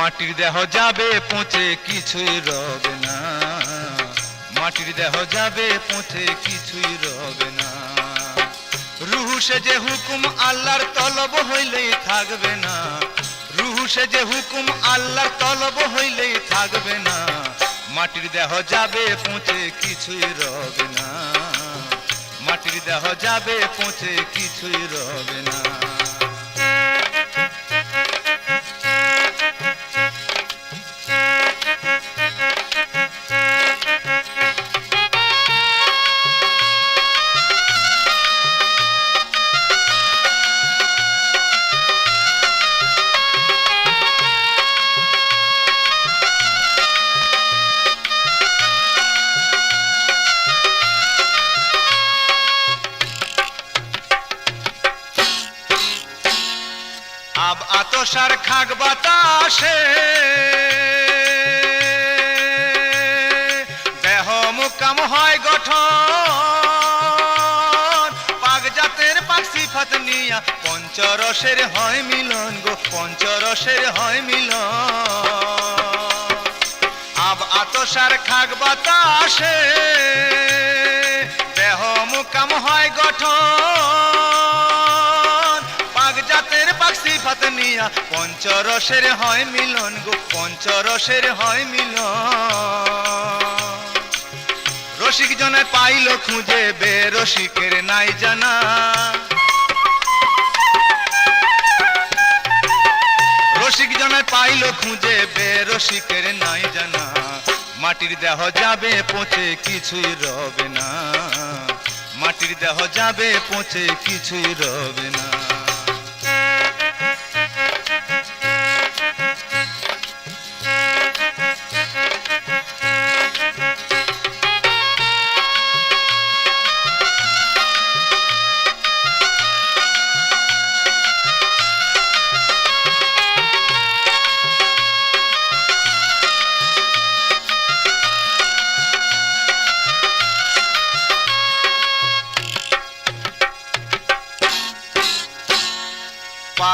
মাটির দেহ যাবে পচে কিছুই রবে না। মাটির দেহ যাবে পচে কিছুই রবে না। রুহু সে যে হুকুম আল্লাহর তলব হইলেই থাকবে না। রুহু সে যে হুকুম আল্লাহর তলব হইলেই থাকবে না। মাটির দেহ যাবে পচে কিছুই রবে না। মাটির দেহ যাবে পচে কিছুই রবে না। আব আতসার খাক বাতাসে। দেহ মুকাম হয় গঠন। পাক জাতের পাক সিফাত নিয়া পঞ্চরসের হয় মিলন গো, পঞ্চরসের হয় মিলন। আব আতসার খাক বাতাসে, দেহ মুকাম হয় গঠন। নিয়া পঞ্চরসের হয় মিলন গো, পঞ্চরসের হয় মিলন। রসিক জনে পাইল খুঁজে বে রসিকের নাই জানা। রসিক জনে পাইল খুঁজে বে রসিকের নাই জানা। মাটির দেহ যাবে, পচে কিছুই রবে না। মাটির দেহ যাবে, পচে কিছুই রবে না।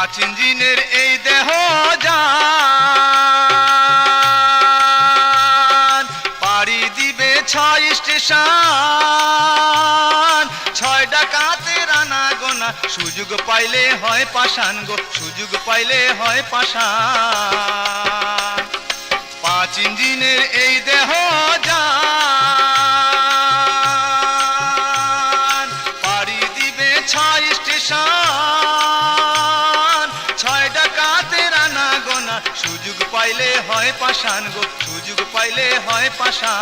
পাঁচ ইঞ্জিনের এই দেহ যান। পাড়ি দিবে ছয় স্টেশন। ছয় ডাকাতে রানা গোনা, সুযোগ পাইলে হয় পাশান গো, সুযোগ পাইলে হয় পাশান সুযোগ পাইলে হয় পাশান গো, সুযোগ পাইলে হয় পাশান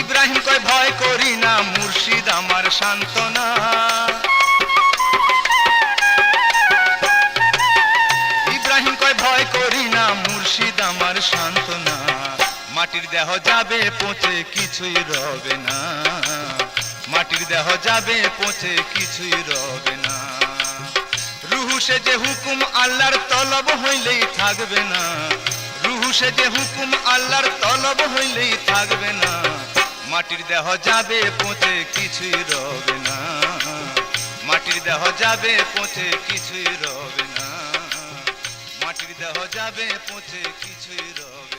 ইব্রাহিম কয়, ভয় করি না মুর্শিদ আমার সান্ত্বনা। ইব্রাহিম কয়, ভয় করি না মুর্শিদ আমার সান্ত্বনা। মাটির দেহ যাবে, পচে কিছুই রবে না। মাটির দেহ যাবে, পচে কিছুই রবে না। রুহু সে যে হুকুম আল্লাহর তলব হইলেই থাকবে না। রুহুসে যে হুকুম আল্লাহর তলব হইলেই থাকবে না। মাটির দেহ যাবে, পচে কিছুই রবে না। মাটির দেহ যাবে, পচে কিছুই রবে না। মাটির দেহ যাবে, পচে কিছুই রবে